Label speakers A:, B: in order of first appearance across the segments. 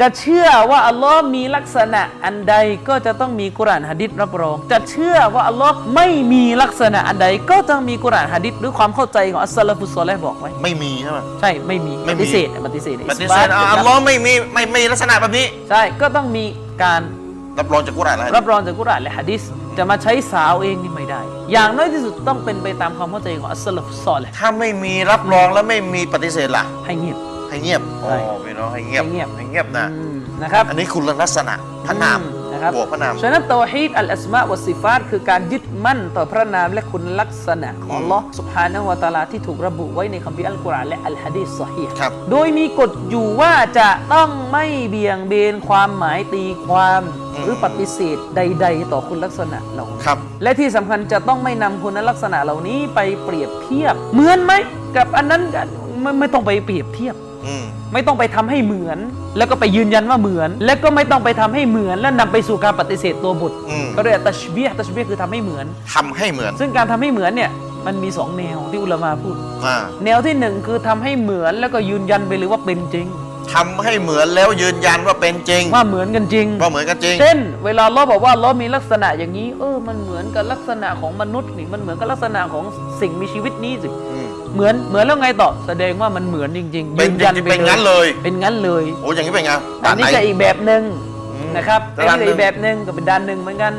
A: จะเชื่อว่าอัลลอฮ์มีลักษณะอันใดก็จะต้องมีกุรอานหะดิษรับรอง จะเชื่อว่าอัลลอฮ์ไม่มีลักษณะอันใดก็ต้องมีกุรอานหะดิษหรือความเข้าใจของอัสซาลฟุสซอลห์บอกไว้
B: ไม่มีใช่ไหม
A: ใช่ไม่มี
B: ไม่
A: ป
B: มี
A: ฏิเสธปฏิเสธ
B: ปฏิเสธ
A: อิสบาต
B: อะอัลลอฮ์ไม่มีไม่ไม่ลักษณะแบบนี้
A: ใช่ก็ต้องมีการ
B: รับรองจากกุรอานแล้ว
A: รับรองจากกุรอานและหะดิษจะมาใช้สาวเองนี่ไม่ได้ อย่างน้อยที่สุดต้องเป็นไปตามความเข้าใจของอัสซาลฟุสซอลห์
B: ถ้าไม่มีรับรองแล้วไม่มีปฏิเสธล่ะ
A: ให้เงียบ
B: ให้เงียบ
A: ใช่
B: อ๋อพี่น้องให้เงียบ
A: ให้เงียบ
B: ให้เงียบนะ
A: อืมนะครับ
B: อันนี้คุณลักษณะพระนาม
A: อืนะครับ
B: บวกพระนาม
A: ฉะนั้นตอฮีดอัลอัสมาวัสซิฟาตคือการยึดมั่นต่อพระนามและคุณลักษณะของ
B: อืม
A: อัลลอฮ์สุบฮานะฮูวะตะอาลาที่ถูกระบุไว้ในคัมภีร์อัลกุรอานและอัลฮะดีษซอฮีฮ์
B: ครับ
A: โดยมีกฎอยู่ว่าจะต้องไม่เบี่ยงเบนความหมายตีความ หรือปฏิเสธใด ๆ ต่อคุณลักษณะเหล่านี้
B: ครับ
A: และที่สำคัญจะต้องไม่นำคุณลักษณะเหล่านี้ไปเปรียบเทียบ เหมือนไหมกับอันนั้นกันไม่ไม่ต้องไปเปรียบเทียบ
B: อืม
A: ไม่ต้องไปทำให้เหมือน แล้วก็ไปยืนยันว่าเหมือน แล้วก็ไม่ต้องไปทำให้เหมือน และนำไปสู่การปฏิเสธตัวบท
B: อืม
A: ก็เรียกตัชเบียตัชเบียคือทำให้เหมือน
B: ทำให้เหมือน
A: ซึ่งการทำให้เหมือนเนี่ยมันมีสองแนวที่อุลามาพูด
B: อ่า
A: แนวที่หนึ่งคือทำให้เหมือนแล้วก็ยืนยันไปเลยว่าเป็นจริง
B: ทำให้เหมือนแล้วยืนยันว่าเป็นจริง
A: ว่าเหมือนกันจริง
B: ว่าเหมือนกันจริง
A: เช่น เวลาเราบอกว่าเรามีลักษณะอย่างนี้ เออ มันเหมือนกับลักษณะของมนุษย์นี่มันเหมือนกับลักษณะของสิ่งมีชีวิตนี้สิ
B: อืม
A: เหมือนเหมือนแล้วไงต่อแสดงว่ามันเหมือนจริงๆ
B: เป็น
A: ยืนยัน
B: จริงๆ
A: ไป
B: เป็นงั้นเลย
A: เป็นงั้นเลย
B: โอ้อย่างนี้เป็นไง
A: อั
B: ด่านน
A: นี้
B: ไหน
A: จะอีกแบบหนึ่ง
B: อืม
A: นะครับ
B: แต่
A: อัน
B: ด้าน
A: นี้
B: หนึ่ง
A: อีกแบบหนึ่งก็เป็นด้านหนึ่งเหมือนกัน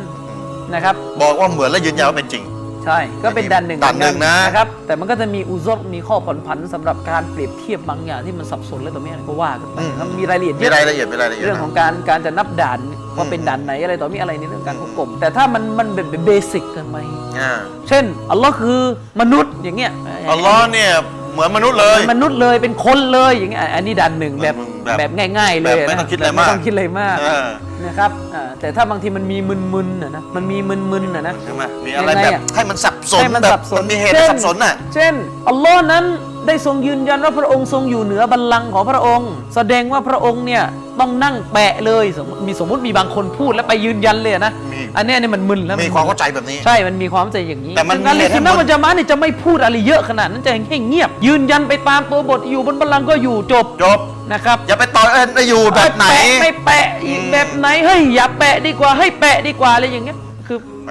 A: นะครับ
B: บอกว่าเหมือนแล้วยืนยันว่าเป็นจริง
A: ใช่ก็เป็นด้านหนึ่ง
B: ด้านหนึ่ง
A: เมือกั
B: นะ
A: นะครับ แต่มันก็จะมีอุซรมีข้อผ่อนผันสำหรับการเปรียบเทียบบางอย่างที่มันสับสนและตัวนี้ก็ว่ากันไปมันมีรายละเอียดเย
B: มี
A: อะ
B: รายละเอียดมีรายละเอียด
A: เรื่อง
B: นะ
A: ของการการจะนับด่านว่าเป็น
B: อืม
A: ด่านไหนอะไรต่อมีอะไรในเรื่องการควบคุมแต่ถ้ามันมันเป็นเบสิกเกินไป
B: อ่า
A: เช่นอัลลอฮ์คือมนุษย์อย่างเงี้ย
B: อัลลอฮ์เนี่ย เหมือนมนุษย์เลย
A: เป็นมนุษย์เลยเป็นคนเลยอย่างเงี้ยอันนี้ด่านหนึ่งแบบ
B: แบบ
A: แบบง่าย ๆ เลย
B: แบบไม่
A: นะ
B: ต้องคิดอะไร
A: แบบไม่
B: มาก
A: ต้องคิดอะไรมาก
B: เออ
A: นะครับอ่าแต่ถ้าบางทีมันมีมึนๆนะนะมันมีมึนๆนะนะ
B: ใช่ไหมมีอะไร
A: ยังไง
B: แบบ
A: อะ
B: ให้มันสับสน
A: ให้มัน
B: แบบ
A: สับสน
B: มันมีเหตุ
A: เช่
B: ให้สับสนน่ะ
A: เช่นอัลลอฮ์นั้นได้ทรงยืนยันว่าพระองค์ทรงอยู่เหนือบัลลังก์ของพระองค์ แสดงว่าพระองค์เนี่ยต้องนั่งแปะเลยสมมติมีสมมติมีบางคนพูดแล้วไปยืนยันเลยนะ
B: มี
A: อันเนี้ยเนี่ยมันมึนแล้ว
B: มีความเข้าใจแบบนี้
A: ใช่มันมีความเข้าใจอย่างนี้
B: แต่มัน
A: ซึ่งการ
B: มี
A: เรียน
B: เหตุ
A: สุน
B: ให้
A: นะ
B: มึน
A: มันจะมาเนี่ยจะไม่พูดอะไรเยอะขนาดนั้นจะให้เงียบ ยืนยันไปตามตัวบทอยู่บนบัลลังก์ก็อยู่จบ
B: จบ
A: นะครับ
B: อย่าไปต่อเอ็นไปอยู่แบบไหน
A: แปะไม่แปะอีก
B: อืม
A: แบบไหนเฮ้ยอย่าแปะดีกว่าให้แปะดีกว่าอะไรอย่างเงี้ยคื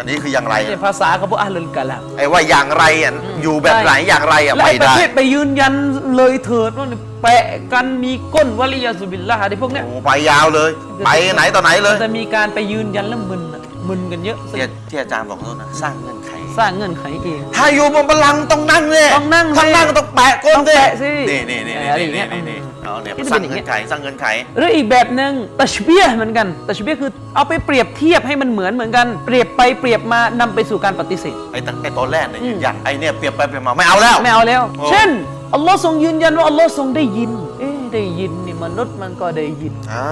A: อ
B: อันนี้คืออย่างไร
A: ในภาษาของพวกอัลลอฮ์กะลาม
B: ไอ้ว่าอย่างไรอะอยู่แบบไหนอย่างไรอะ
A: และ
B: ไม่
A: ไอ้ประ
B: ได้
A: เทศไปยืนยันเลยเถิดว่าเนี่ยแปะกันมีก้นวะลิยาสุบิลละฮ์ไอ้พวกเนี้ย
B: โอ้ไปยาวเลย ไปไหนต่อไหนเลย
A: มันจะมีการไปยืนยันแล้วมึนอะมึนกันเยอะ
B: ที่ที่อาจารย์บอกโน้นนะสร้างเงื่อนไข
A: สร้างเงื่อนไขเอง
B: ถ้าอยู่บนบัลลังก์ต้องนั่งเนี่ย
A: ต้องนั่งสิ
B: ถ้านั่งต้องแปะก้น
A: ต้องแปะสิ
B: นี่นี่นี่
A: อะไร
B: นี่
A: อย่างเงี้
B: นี่
A: ย
B: นี่นี่เอาเนี่ย
A: ที่จะ
B: ส
A: เป็
B: ร้านง
A: อย่างเงี้
B: เงื่อย นไขสร้างเงื่อนไข
A: หรืออีกแบบหนึ่งตัชเบียเหมือนกันตัชเบียคือเอาไปเปรียบเทียบให้มันเหมือนเหมือนกัน เปรียบไปเปรียบมานำไปสู่การปฏิเสธ
B: ไอ้ตั้งไอ้ตอนแรกเนี่ย
A: อืม
B: ยืนยันไอ้เนี่ยเปรียบไปเปรียบมาไม่เอาแล้ว
A: ไม่เอาแล้ว
B: โอ้
A: เช่น อัลลอฮ์ทรงยืนยันว่าอัลลอฮ์ทรงได้ยิน เอ๊ะได้ยินนี่มนุษย์มันก็ได้ยิน
B: อ่า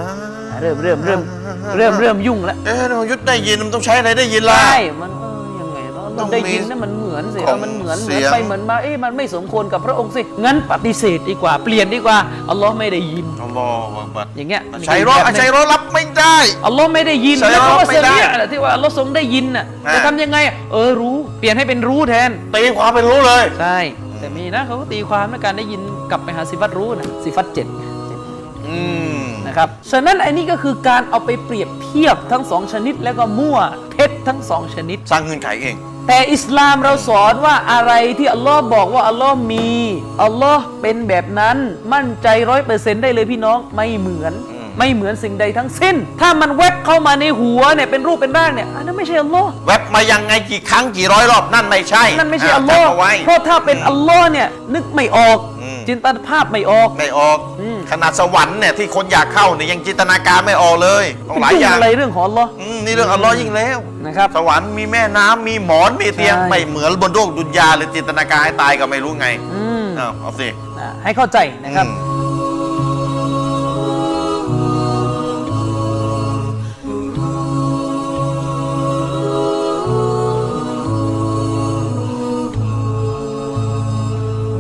A: เริ่มเริ่มเริ่มเริ่มเริ่มยุ่งแล้ว
B: เอ๊ะเรายุทธได้ยินมันต้องใช้อะไรได้ยินล่ะ
A: ใช่ มัน
B: ต้
A: มั
B: อนง
A: ได้ยิน
B: มี
A: นะมันเหมือนสิ
B: ของ
A: เออมันเหมือนเห
B: เสี
A: มือน
B: ยง
A: ไปเหมือนมาเอ๊ะมันไม่สมควรกับพระองค์สิงั้นปฏิเสธดีกว่าเปลี่ยนดีกว่าอัลลอฮ์ไม่ได้ยิน
B: อัลลอฮฺบัด
A: อย่างเงี้ย
B: ใช้รถใช้รถรับไม่ได้
A: อัลลอฮ์ไม่ได้ยิน
B: ใช่
A: แล้ว
B: ครับ
A: คำว่า
B: ไม่
A: เสี
B: ได้
A: ยะที่ว่าอัลลอฮ์ทรงได้ยินน่ะ
B: อ่า
A: จะทำยังไงเออรู้เปลี่ยนให้เป็นรู้แทน
B: ตีความเป็นรู้เลย
A: ใช่แต่มีนะเขาก็ตีความในการได้ยินกลับไปหาสิฟัตรู้นะสิฟัตเจ็ด
B: อืม
A: นะครับฉะนั้นไอ้นี่ก็คือการเอาไปเปรียบเทียบทั้งสองชนิดแล้วก็มั่วเท็จทั้งสองชนิด
B: สร้างเงื่อนไขเอง
A: แต่อิสลามเราสอนว่าอะไรที่อัลลอฮ์บอกว่าอัลลอฮ์มีอัลลอฮ์เป็นแบบนั้นมั่นใจร้อยเปอร์เซ็นต์ได้เลยพี่น้องไม่เหมือน
B: อืม
A: ไม่เหมือนสิ่งใดทั้งสิ้น ถ้ามันแวบเข้ามาในหัวเนี่ยเป็นรูปเป็นร่างเนี่ยอันนั้นไม่ใช่อัลลอฮ์
B: แวบมายังไงกี่ครั้งกี่ร้อยรอบนั่นไม่ใช่
A: นั่นไม่ใช่ะอัลลอฮ์
B: จำเาไว้
A: เพราะถ้าเป็นอัลลอฮ์เนี่ยนึกไม่ออก
B: อืม
A: จินตนาภาพไม่ออก
B: ไม่ออก
A: อืม
B: ขนาดสวรรค์เนี่ยที่คนอยากเข้าเนี่ยยังจินตนาการไม่ออกเลยต้องหลาย
A: เรื่
B: อย่าง
A: อะไรเรื่องของอัลลอฮ์
B: อืมนี่เรื่องอัลลอฮ์ยิ่งแล้ว
A: นะครับ
B: สวรรค์มีแม่น้ำมีหมอนมีเตียง
A: ใช่
B: ไม่เหมือนบนโลกดุนยาหรือจินตนาการให้ตายก็ไม่รู้ไง
A: อืม
B: อ้าวเอาสิ
A: อ่าให้เข้าใจนะครับ
B: อืม